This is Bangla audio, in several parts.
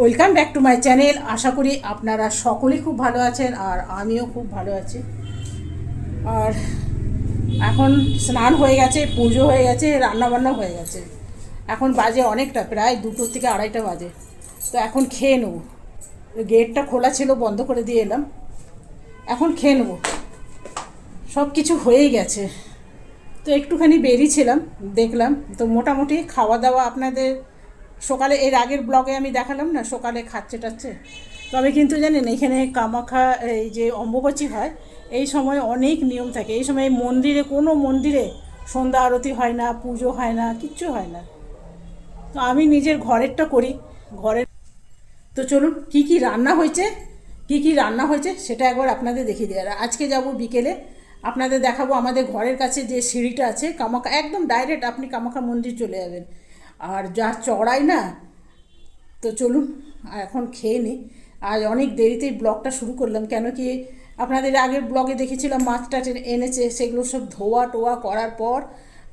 Welcome back to my channel আশা করি আপনারা সকলেই খুব ভালো আছেন আর আমিও খুব ভালো আছি। আর এখন স্নান হয়ে গেছে, পুজো হয়ে গেছে, রান্নাবান্না হয়ে গেছে। এখন বাজে অনেকটা, প্রায় দুটো থেকে আড়াইটা বাজে। তো এখন খেয়ে নেব। গেটটা খোলা ছিল, বন্ধ করে দিয়ে এলাম। এখন খেয়ে নেব। সব কিছু হয়েই গেছে। তো একটুখানি বেরিয়েছিলাম, দেখলাম। তো মোটামুটি খাওয়া দাওয়া আপনাদের সকালে এর আগের ব্লগে আমি দেখালাম না, সকালে খাচ্ছে টাচ্ছে। তবে কিন্তু জানেন, এখানে কামাখা এই যে অম্বুবাচী হয়, এই সময় অনেক নিয়ম থাকে। এই সময় মন্দিরে, কোনো মন্দিরে সন্ধ্যা আরতি হয় না, পুজো হয় না, কিচ্ছু হয় না। তো আমি নিজের ঘরেরটা করি, ঘরের তো চলুন, কি কি রান্না হয়েছে, কি কি রান্না হয়েছে, সেটা একবার আপনাদের দেখিয়ে দিই। আর আজকে যাব বিকেলে, আপনাদের দেখাবো আমাদের ঘরের কাছে যে সিঁড়িটা আছে কামাখা একদম ডাইরেক্ট আপনি কামাখা মন্দির চলে যাবেন। আর যা চড়াই না, তো চলুন, এখন খেয়ে নিই আজ অনেক দেরিতেই ব্লগটা শুরু করলাম, কেন কি আপনাদের আগের ব্লগে দেখেছিলাম মাছটা এনেছে, সেগুলো সব ধোয়া টোয়া করার পর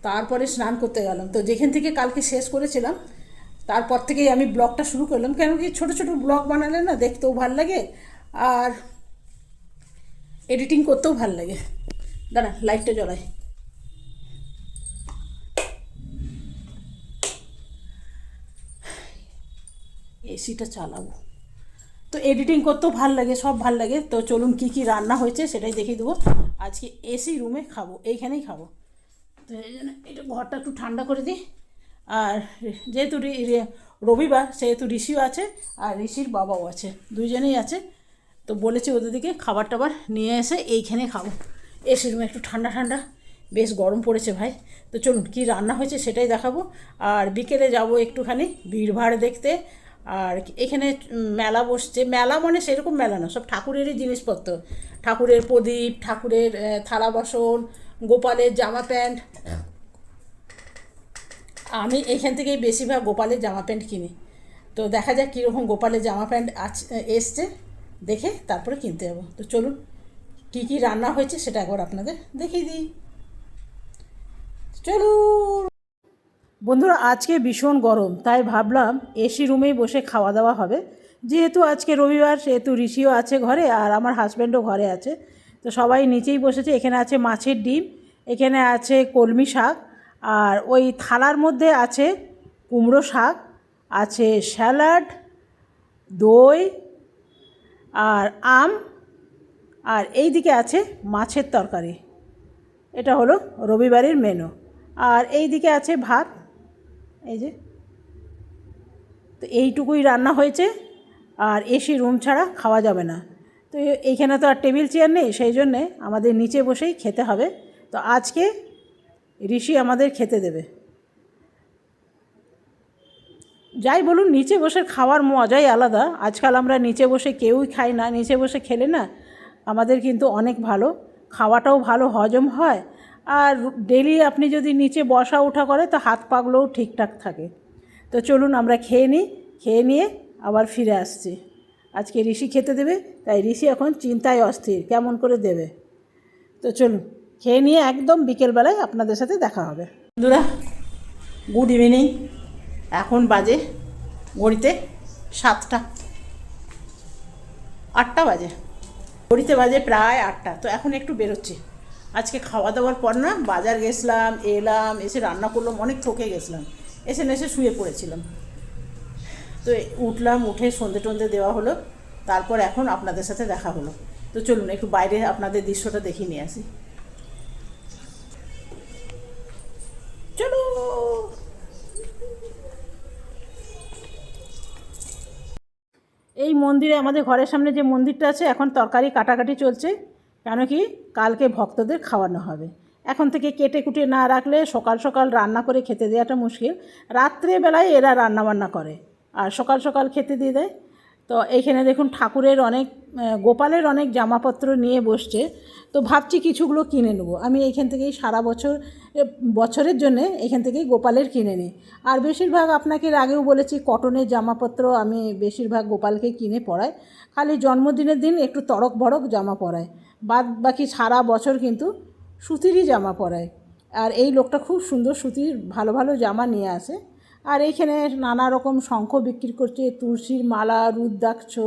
তারপরে স্নান করতে গেলাম। তো যেখান থেকে কালকে শেষ করেছিলাম, তারপর থেকেই আমি ব্লগটা শুরু করলাম। কেন কি ছোটো ছোটো ব্লগ বানালে না দেখতেও ভালো লাগে, আর এডিটিং করতেও ভালো লাগে। দাঁড়া লাইটটা জ্বলাই। এসিটা চালাবো। তো এডিটিং করতেও ভালো লাগে, সব ভালো লাগে। তো চলুন কি কি রান্না হয়েছে সেটাই দেখিয়ে দেবো। আজকে এসি রুমে খাব, এইখানেই খাব। তো এই জন্য এটা ঘরটা একটু ঠান্ডা করে দিই। আর যেহেতু রবিবার, সেহেতু ঋষিও আছে আর ঋষির বাবাও আছে, দুইজনেই আছে। তো বলেছি ওদের দিকে খাবার টাবার নিয়ে এসে এইখানে খাব। এসি রুমে একটু ঠান্ডা ঠান্ডা, বেশ গরম পড়েছে ভাই। তো চলুন কি রান্না হয়েছে সেটাই দেখাবো। আর বিকেলে যাব একটুখানি ভিড়ভাড় দেখতে। আর এখানে মেলা বসছে, মেলা মানে সেরকম মেলা না, সব ঠাকুরেরই জিনিসপত্র। ঠাকুরের প্রদীপ, ঠাকুরের থালা বাসন, গোপালের জামা প্যান্ট। আমি এখান থেকেই বেশিরভাগ গোপালের জামা প্যান্ট কিনি। তো দেখা যাক কীরকম গোপালের জামা প্যান্ট আছে, এসছে, দেখে তারপরে কিনতে যাব। তো চলুন, কী কী রান্না হয়েছে সেটা একবার আপনাদের দেখিয়ে দিই। চলুন! বন্ধুরা, আজকে ভীষণ গরম, তাই ভাবলাম এসি রুমেই বসে খাওয়া দাওয়া হবে। যেহেতু আজকে রবিবার, সেহেতু ঋষিও আছে ঘরে আর আমার হাজব্যান্ডও ঘরে আছে। তো সবাই নিচেই বসেছে, এখানে আছে মাছের ডিম, এখানে আছে কলমি শাক, আর ওই থালার মধ্যে আছে কুমড়ো শাক, আছে স্যালাড, দই, আর আম, আর এই দিকে আছে মাছের তরকারি। এটা হলো রবিবারের মেনু আর এই দিকে আছে ভাত। এই যে। তো এইটুকুই রান্না হয়েছে, আর এসি রুম ছাড়া খাওয়া যাবে না। তো এইখানে তো আর টেবিল চেয়ার নেই, সেই জন্যে আমাদের নিচে বসেই খেতে হবে। তো আজকে ঋষি আমাদের খেতে দেবে। যাই বলুন, নিচে বসে খাওয়ার মজাই আলাদা। আজকাল আমরা নিচে বসে কেউই খাই না, নিচে বসে খেলে না, আমাদের কিন্তু অনেক ভালো। খাওয়াটাও ভালো, হজম হয়। আর ডেলি আপনি যদি নিচে বসা ওঠা করে, তো হাত পাগুলোও ঠিকঠাক থাকে। তো চলুন আমরা খেয়ে নিই, খেয়ে নিয়ে আবার ফিরে আসছি। আজকে ঋষি খেতে দেবে, তাই ঋষি এখন চিন্তায় অস্থির, কেমন করে দেবে? তো চলুন, খেয়ে নিয়ে একদম বিকেলবেলায় আপনাদের সাথে দেখা হবে। বন্ধুরা, গুড ইভিনিং। এখন বাজে ঘড়িতে সাতটা। আটটা বাজে। ঘড়িতে বাজে প্রায় আটটা, তো এখন একটু বেরোচ্ছি। আজকে খাওয়া দাওয়ার পর না বাজার গেছিলাম, এলাম, এসে রান্না করলাম, অনেক থকে গেছিলাম। এসে এসে শুয়ে পড়েছিলাম। তো উঠলাম, উঠে সন্ধে টন্ধে দেওয়া হলো, তারপর এখন আপনাদের সাথে দেখা হলো। তো চলুন, একটু বাইরে আপনাদের দৃশ্যটা দেখিয়ে নিয়ে আসি। চলো! এই মন্দিরে, আমাদের ঘরের সামনে যে মন্দিরটা আছে, এখন তরকারি কাটাকাটি চলছে। কেন কি কালকে ভক্তদের খাওয়ানো হবে। এখন থেকে কেটে কুটে না রাখলে সকাল সকাল রান্না করে খেতে দেওয়াটা মুশকিল। রাত্রেবেলায় এরা রান্না বান্না করে আর সকাল সকাল খেতে দিয়ে দেয়। তো এইখানে দেখুন ঠাকুরের অনেক গোপালের অনেক জামাপত্র নিয়ে বসছে। তো ভাবছি কিছুগুলো কিনে নেব। আমি এইখান থেকেই সারা বছর বছরের জন্যে এখান থেকেই গোপালের কিনে নিই। আর বেশিরভাগ আপনাকে আগেও বলেছি কটনের জামাপত্র আমি বেশিরভাগ গোপালকে কিনে পরাই খালি জন্মদিনের দিন একটু তড়ক বড়ক জামা পরাই। বাদ বাকি সারা বছর কিন্তু সুতিরই জামা পরায়। আর এই লোকটা খুব সুন্দর সুতির, ভালো ভালো জামা নিয়ে আসে। আর এইখানে নানা রকম শঙ্খ বিক্রি করছে, তুলসীর মালা, রুদ্রাক্ষ,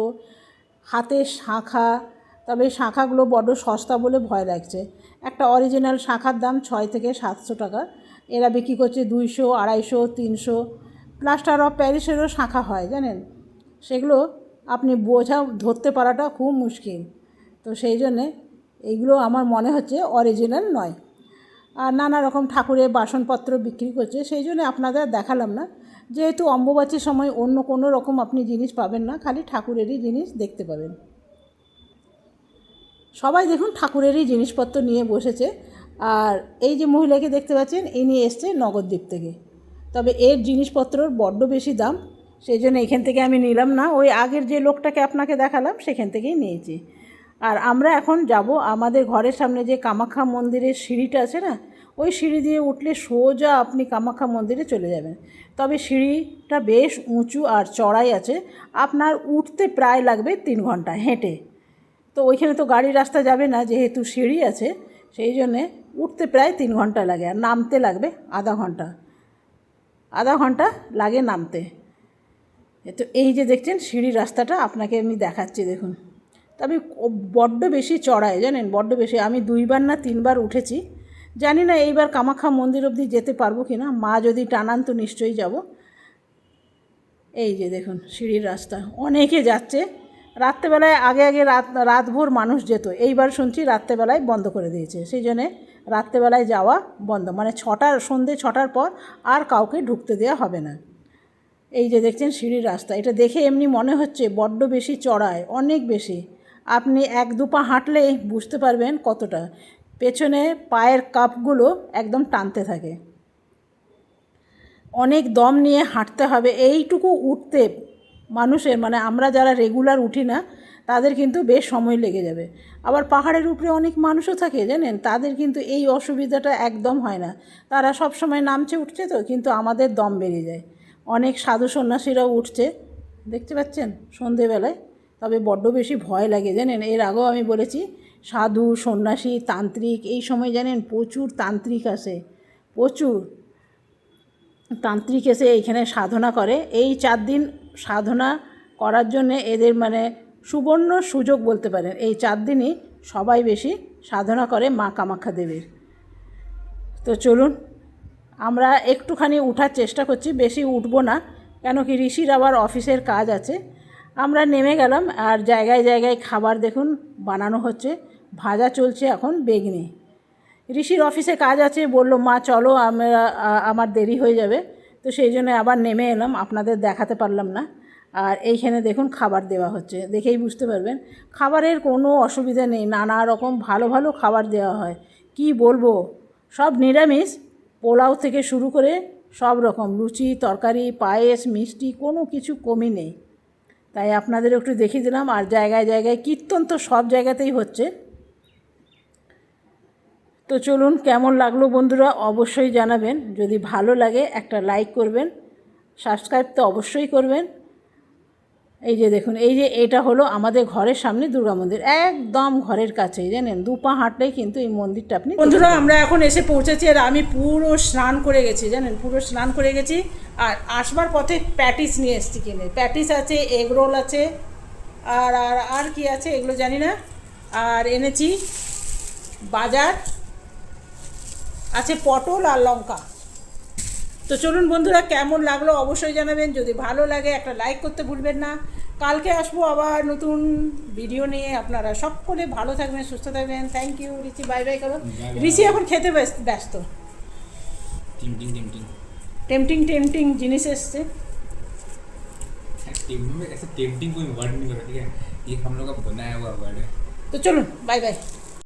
হাতের শাঁখা। তবে শাঁখাগুলো বড্ড সস্তা বলে ভয় লাগছে। একটা অরিজিনাল শাঁখার দাম ছয় থেকে সাতশো টাকা। এরা বিক্রি করছে দুইশো, আড়াইশো, তিনশো। প্লাস্টার অফ প্যারিসেরও শাঁখা হয়, জানেন? সেগুলো আপনি বোঝা, ধরতে পারাটা খুব মুশকিল। তো সেই জন্যে এইগুলো আমার মনে হচ্ছে অরিজিনাল নয়। আর নানা রকম ঠাকুরের বাসনপত্র বিক্রি করছে, সেই জন্য আপনাদের দেখালাম না। যেহেতু অম্বুবাচীর সময় অন্য কোনো রকম আপনি জিনিস পাবেন না, খালি ঠাকুরেরই জিনিস দেখতে পাবেন। সবাই দেখুন ঠাকুরেরই জিনিসপত্র নিয়ে বসেছে। আর এই যে মহিলাকে দেখতে পাচ্ছেন, ইনি এসছে নগরদ্বীপ থেকে। তবে এর জিনিসপত্রর বড্ড বেশি দাম, সেই জন্য এখান থেকে আমি নিলাম না। ওই আগের যে লোকটাকে আপনাকে দেখালাম, সেখান থেকেই নিয়েছি। আর আমরা এখন যাব আমাদের ঘরের সামনে যে কামাখ্যা মন্দিরের সিঁড়িটা আছে না, ওই সিঁড়ি দিয়ে উঠলে সোজা আপনি কামাখ্যা মন্দিরে চলে যাবেন। তবে সিঁড়িটা বেশ উঁচু আর চড়াই আছে, আপনার উঠতে প্রায় লাগবে তিন ঘণ্টা হেঁটে। তো ওইখানে তো গাড়ি রাস্তা যাবে না, যেহেতু সিঁড়ি আছে, সেই জন্যে উঠতে প্রায় তিন ঘণ্টা লাগে আর নামতে লাগবে আধা ঘণ্টা। আধা ঘণ্টা লাগে নামতে। তো এই যে দেখছেন সিঁড়ি রাস্তাটা আপনাকে আমি দেখাচ্ছি, দেখুন। তবে বড্ড বেশি চড়ায় জানেন? বড্ড বেশি। আমি দুইবার না তিনবার উঠেছি। জানি না এইবার কামাখ্যা মন্দির অবধি যেতে পারব কি না। মা যদি টানান তো নিশ্চয়ই যাব। এই যে দেখুন, সিঁড়ির রাস্তা। অনেকে যাচ্ছে। রাত্রেবেলায় আগে আগে রাত, রাতভর মানুষ যেত। এইবার শুনছি রাত্রেবেলায় বন্ধ করে দিয়েছে। সেই জন্যে রাত্রেবেলায় যাওয়া বন্ধ। মানে ছটার, সন্ধে ছটার পর আর কাউকে ঢুকতে দেওয়া হবে না। এই যে দেখছেন সিঁড়ির রাস্তা। এটা দেখে এমনি মনে হচ্ছে বড্ড বেশি চড়ায় অনেক বেশি। আপনি এক দু পা হাঁটলেই বুঝতে পারবেন কতটা। পেছনে পায়ের কাপগুলো একদম টানতে থাকে। অনেক দম নিয়ে হাঁটতে হবে। এইটুকু উঠতে মানুষের মানে আমরা যারা রেগুলার উঠি না, তাদের কিন্তু বেশ সময় লেগে যাবে। আবার পাহাড়ের উপরে অনেক মানুষও থাকে, জানেন? তাদের কিন্তু এই অসুবিধাটা একদম হয় না। তারা সব সময় নামছে উঠছে তো, কিন্তু আমাদের দম বেরিয়ে যায়। অনেক সাধু সন্ন্যাসীরাও উঠছে। দেখতে পাচ্ছেন? সন্ধেবেলায় তবে বড্ড বেশি ভয় লাগে, জানেন? এর আগেও আমি বলেছি, সাধু, সন্ন্যাসী, তান্ত্রিক, এই সময় জানেন প্রচুর তান্ত্রিক আসে, প্রচুর। তান্ত্রিক এসে এইখানে সাধনা করে। এই চার দিন সাধনা করার জন্য এদের মানে সুবর্ণ সুযোগ বলতে পারেন। এই চার দিনই সবাই বেশি সাধনা করে মা কামাখ্যা দেবীর। তো চলুন, আমরা একটুখানি উঠার চেষ্টা করছি, বেশি উঠবো না, কেন কি ঋষির আবার অফিসের কাজ আছে। আমরা নেমে গেলাম আর জায়গায় জায়গায় খাবার দেখুন বানানো হচ্ছে। ভাজা চলছে এখন বেগনি। ঋষির অফিসে কাজ আছে, বলল, মা, চলো, আমরা আমার দেরি হয়ে যাবে। তো সেই জন্য আবার নেমে এলাম, আপনাদের দেখাতে পারলাম না। আর এইখানে দেখুন খাবার দেওয়া হচ্ছে, দেখেই বুঝতে পারবেন। খাবারের কোনো অসুবিধা নেই, নানা রকম ভালো ভালো খাবার দেওয়া হয়। কি বলব? সব নিরামিষ, পোলাও থেকে শুরু করে সব রকম, লুচি, তরকারি, পায়েস, মিষ্টি, কোনো কিছু কমই নেই। তাই আপনাদের একটু দেখিয়ে দিলাম, আর জায়গায় জায়গায় কীর্তন তো সব জায়গাতেই হচ্ছে। তো চলুন, কেমন লাগল বন্ধুরা অবশ্যই জানাবেন। যদি ভালো লাগে একটা লাইক করবেন, সাবস্ক্রাইব তো অবশ্যই করবেন। এই যে দেখুন এই যে এটা হলো আমাদের ঘরের সামনে দুর্গা মন্দির একদম ঘরের কাছেই জানেন? দু পা হাঁটলেই কিন্তু এই মন্দিরটা আপনি বন্ধুরা আমরা এখন এসে পৌঁছেছি আর আমি পুরো স্নান করে গেছি জানেন? পুরো স্নান করে গেছি আর আসবার পথে প্যাটিস নিয়ে এসেছি কিনে। প্যাটিস আছে এগ রোল আছে আর আর আর কি আছে এগুলো জানি না। আর এনেছি বাজার আছে পটল আর লঙ্কা। তো চলুন বন্ধুরা কেমন লাগলো অবশ্যই জানাবেন যদি ভালো লাগে একটা লাইক করতে ভুলবেন না কালকে আসবো আবার নতুন ভিডিও নিয়ে আপনারা সকলে ভালো থাকবেন সুস্থ থাকবেন thank you Richie bye bye করো রিচি এখন খেতে ব্যস্ত- ব্যস্ত टिम टिंग टिम टिंग টেমটিং টেমটিং জিনিস এসছে टिम में ऐसे टेम्पटिंग कोई वर्ड नहीं कर ठीक है ये हम लोग का बनाया हुआ वर्ड है তো চলুন বাই বাই